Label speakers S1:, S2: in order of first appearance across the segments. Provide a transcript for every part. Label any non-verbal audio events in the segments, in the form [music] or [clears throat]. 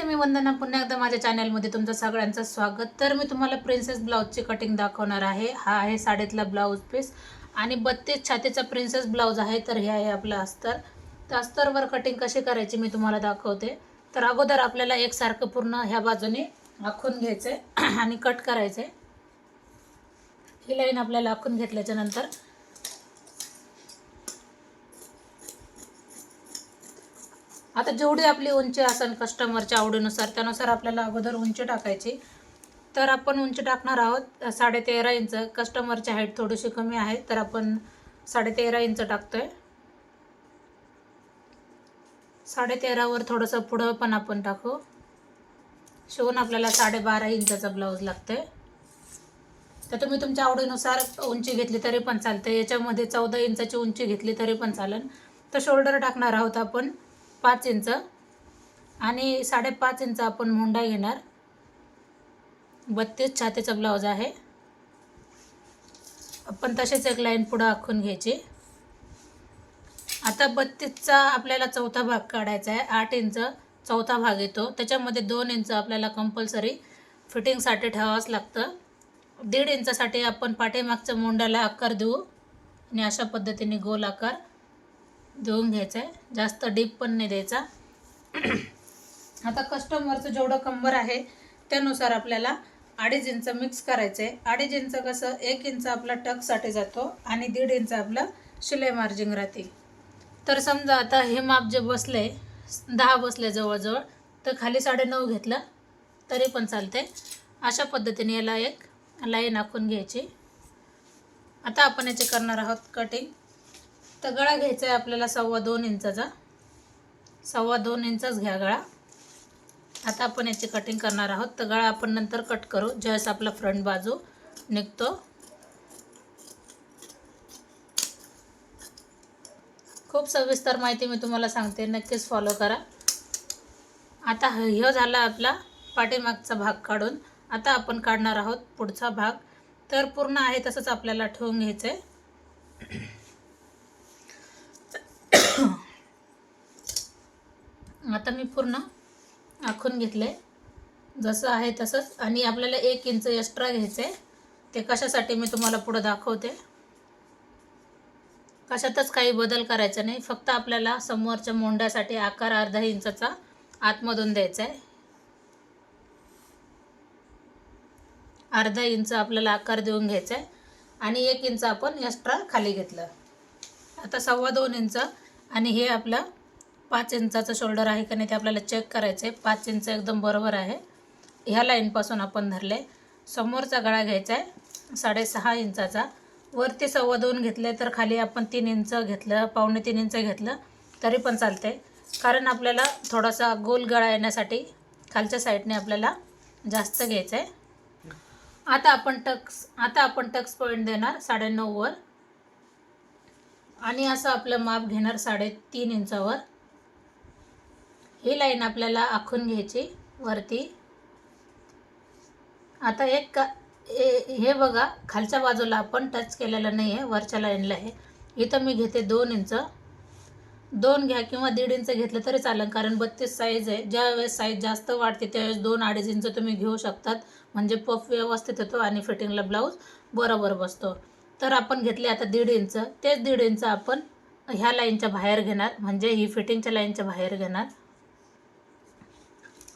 S1: नमस्ते मी वंदना. पुन्हा एकदा माझ्या चॅनलमध्ये तुमचं सगळ्यांचं स्वागत. तर मी तुम्हाला प्रिन्सेस ब्लाऊजची कटिंग दाखवणार आहे. हा आहे साडेतला ब्लाऊज पीस आणि बत्तीस छातीचा प्रिन्सेस ब्लाऊज आहे तर हे आहे आपलं अस्तर. तर अस्तरवर कटिंग कशी करायची मी तुम्हाला दाखवते. तर अगोदर आपल्याला एकसारखं पूर्ण ह्या बाजूने आखून घ्यायचं आहे आणि कट करायचं आहे ही लाईन आपल्याला आखून घेतल्याच्या नंतर आता जेवढी आपली उंची असेल कस्टमरच्या आवडीनुसार त्यानुसार आपल्याला अगोदर उंची टाकायची. तर आपण उंची टाकणार आहोत साडेतेरा इंच. कस्टमरची हाईट थोडीशी कमी आहे तर आपण साडेतेरा इंच टाकतो साडे तेरावर थोडंसं पुढं पण आपण टाकू. शिवून आपल्याला साडेबारा इंचाचा ब्लाऊज लागतोय. तर तुम्ही तुमच्या आवडीनुसार उंची घेतली तरी पण चालते याच्यामध्ये चौदा इंचाची उंची घेतली तरी पण चालेल. तर शोल्डर टाकणार आहोत आपण. पाच इंच. आणि साडेपाच इंच आपण मुंडा घेणार. बत्तीस छातीचा ब्लाऊज आहे. आपण तसेच एक लाईन पुढं आखून घ्यायची. आता बत्तीसचा आपल्याला चौथा भाग काढायचा आहे. आठ इंच चौथा भाग येतो. त्याच्यामध्ये दोन इंच आपल्याला कंपल्सरी फिटिंगसाठी ठेवावंच लागतं. दीड इंचासाठी आपण पाठीमागच्या मुंड्याला आकार देऊ. आणि अशा पद्धतीने गोल आकार देऊन घ्यायचं आहे जास्त डीप पण नाही द्यायचा. [clears throat] आता कस्टमरचं जेवढं कंबर आहे त्यानुसार आपल्याला अडीच इंच मिक्स करायचं आहे अडीच इंच कसं एक इंच आपला टकसाठी जातो आणि दीड इंच आपलं शिलाई मार्जिंग राहते. तर समजा आता हे माप जे बसले दहा बसले जवळजवळ तर खाली साडेनऊ घेतलं तरी पण चालते अशा पद्धतीने याला एक लाईन आखून घ्यायची. आता आपण याचे करणार आहोत कटिंग तर गळा घ्यायचा आहे आपल्याला सव्वा दोन इंचाचा. सव्वा दोन इंचच घ्या गळा. आता आपण याची कटिंग करणार आहोत. तर गळा आपण नंतर कट करू. ज्यावेळेस आपला फ्रंट बाजू निघतो. खूप सविस्तर माहिती मी तुम्हाला सांगते. नक्कीच फॉलो करा. आता ह झाला आपला पाठीमागचा भाग काढून. आता आपण काढणार आहोत पुढचा भाग. तर पूर्ण आहे तसंच आपल्याला ठेवून घ्यायचं आहे आता मी पूर्ण आखून घेतले. जसं आहे तसंच. आणि आपल्याला एक इंच एक्स्ट्रा घ्यायचं आहे ते कशासाठी मी तुम्हाला पुढं दाखवते. कशातच काही बदल करायचा नाही. फक्त आपल्याला समोरच्या मोंड्यासाठी आकार अर्धा इंचाचा आतमधून द्यायचा आहे अर्धा इंच आपल्याला आकार देऊन घ्यायचा आहे आणि एक इंच आपण एक्स्ट्रा खाली घेतलं. आता सव्वा दोन इंच. आणि हे आपलं पाच इंचाचं शोल्डर आहे का नाही ते आपल्याला चेक करायचं आहे पाच इंच एकदम बरोबर आहे. ह्या लाईनपासून आपण धरले. समोरचा गळा घ्यायचा आहे साडेसहा इंचाचा. वरती सव्वा दोन घेतले तर खाली आपण तीन इंच घेतलं पावणे तीन इंच घेतलं तरी पण चालते कारण आपल्याला थोडासा गोल गळा येण्यासाठी खालच्या साईडने आपल्याला जास्त घ्यायचं आहे आता आपण टक्स आता आपण टक्स पॉईंट देणार साडेनऊवर आणि असं आपलं माप घेणार साडेतीन इंचावर. ही लाईन आपल्याला आखून घ्यायची वरती. आता एक का हे हे बघा खालच्या बाजूला आपण टच केलेलं नाही आहे वरच्या लाईनला आहे. इथं मी घेते दोन इंच. दोन घ्या किंवा दीड इंच घेतलं तरी चालेल कारण बत्तीस साईज आहे. ज्या वेळेस साईज जास्त वाढते त्यावेळेस दोन अडीच इंच तुम्ही घेऊ शकतात. म्हणजे पफ व्यवस्थित येतो आणि फिटिंगला ब्लाऊज बरोबर बसतो. तर आपण घेतले आता दीड इंच. तेच दीड इंच आपण ह्या लाईनच्या बाहेर घेणार. म्हणजे ही फिटिंगच्या लाईनच्या बाहेर घेणार.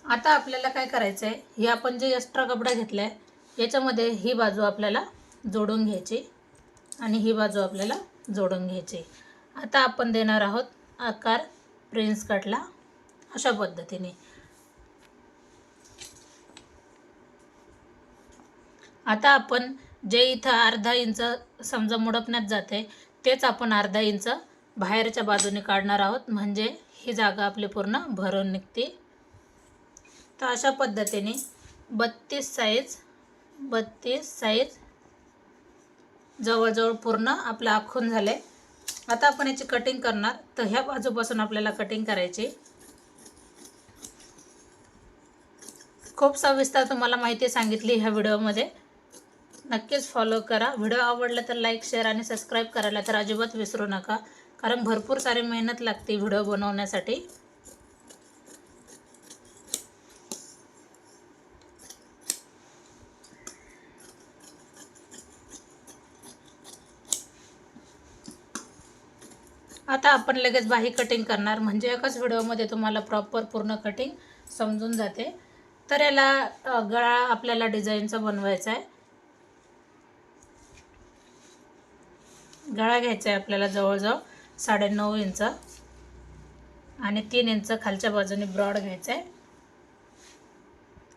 S1: आता आपल्याला काय करायचं आहे हे आपण जे एक्स्ट्रा कपडा घेतला आहे याच्यामध्ये ही बाजू आपल्याला जोडून घ्यायची आणि ही बाजू आपल्याला जोडून घ्यायची. आता आपण देणार आहोत आकार प्रिन्स कटला अशा पद्धतीने. आता आपण जे इथं अर्धा इंच समजा मुडपण्यात जाते तेच आपण अर्धा इंच बाहेरच्या बाजूने काढणार आहोत. म्हणजे ही जागा आपली पूर्ण भरून निघते. तर अशा पद्धतीने बत्तीस साईज बत्तीस साईज जवळजवळ पूर्ण आपलं आखून झालं आहे आता आपण याची कटिंग करणार. तर ह्या बाजूपासून आपल्याला कटिंग करायची. खूप सविस्तर तुम्हाला माहिती सांगितली ह्या व्हिडिओमध्ये. नक्कीच फॉलो करा. व्हिडिओ आवडला तर लाईक शेअर आणि सबस्क्राईब करायला तर अजिबात विसरू नका. कारण भरपूर सारी मेहनत लागते व्हिडिओ बनवण्यासाठी. आता आपण लगेच बाही कटिंग करणार. म्हणजे एकाच व्हिडिओमध्ये तुम्हाला प्रॉपर पूर्ण कटिंग समजून जाते. तर याला गळा आपल्याला डिझाईनचा बनवायचा आहे. गळा घ्यायचा आहे आपल्याला जवळजवळ साडेनऊ इंच आणि तीन इंच खालच्या बाजूने ब्रॉड घ्यायचं आहे.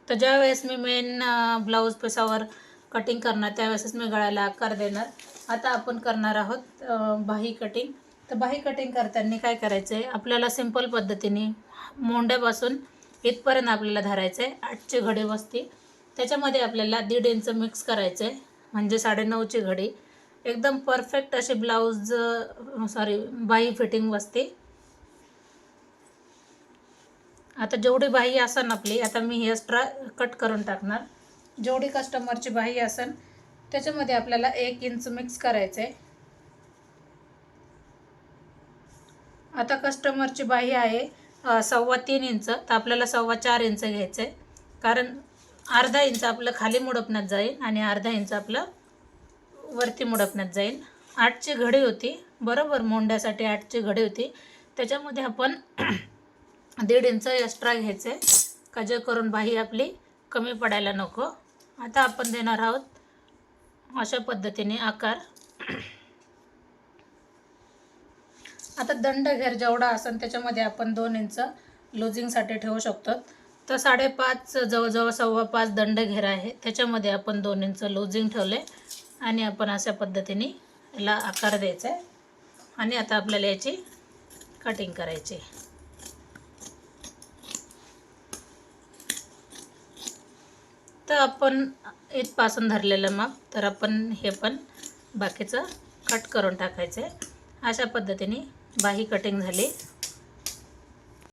S1: तर ज्यावेळेस मी मेन ब्लाऊज पिसावर कटिंग करणार त्यावेळेसच मी गळ्याला आकार देणार. आता आपण करणार आहोत बाही कटिंग तर बाही कटिंग करताना काय करायचं आहे आपल्याला सिंपल पद्धतीने मोंड्यापासून इथपर्यंत आपल्याला धरायचं आहे आठची घडी वस्ती. त्याच्यामध्ये आपल्याला दीड इंच मिक्स करायचं आहे म्हणजे साडेनऊची घडी. एकदम परफेक्ट अशी ब्लाऊज सॉरी बाही फिटिंग बसते आता जेवढी बाही असन आपली आता मी ही एक्स्ट्रा कट करून टाकणार. जेवढी कस्टमरची बाही असन त्याच्यामध्ये आपल्याला एक इंच मिक्स करायचं आहे आता कस्टमरची बाही आहे सव्वा तीन इंच. तर आपल्याला सव्वा चार इंच घ्यायचं आहे कारण अर्धा इंच आपलं खाली मुडपण्यात जाईल आणि अर्धा इंच आपलं वरती मुडपण्यात जाईल. आठची घडी होती. बरोबर मोंड्यासाठी आठची घडी होती. त्याच्यामध्ये आपण [clears throat] दीड इंच एक्स्ट्रा घ्यायचं आहे का जे करून बाही आपली कमी पडायला नको. आता आपण देणार आहोत अशा पद्धतीने आकार. [clears throat] आता दंड घेर जेवढा असेल त्याच्यामध्ये आपण दोन इंच लुझिंगसाठी ठेवू शकतो. तर साडेपाच जवळजवळ सव्वा पाच दंड घेर आहे. त्याच्यामध्ये आपण दोन इंच लुझिंग ठेवले आणि आपण अशा पद्धतीने याला आकार द्यायचा आहे. आणि आता आपल्याला याची कटिंग करायची तर आपण इथपासून धरलेलं माप तर आपण हे पण बाकीचं कट करून टाकायचं आहे. अशा पद्धतीने बाही कटिंग झाली.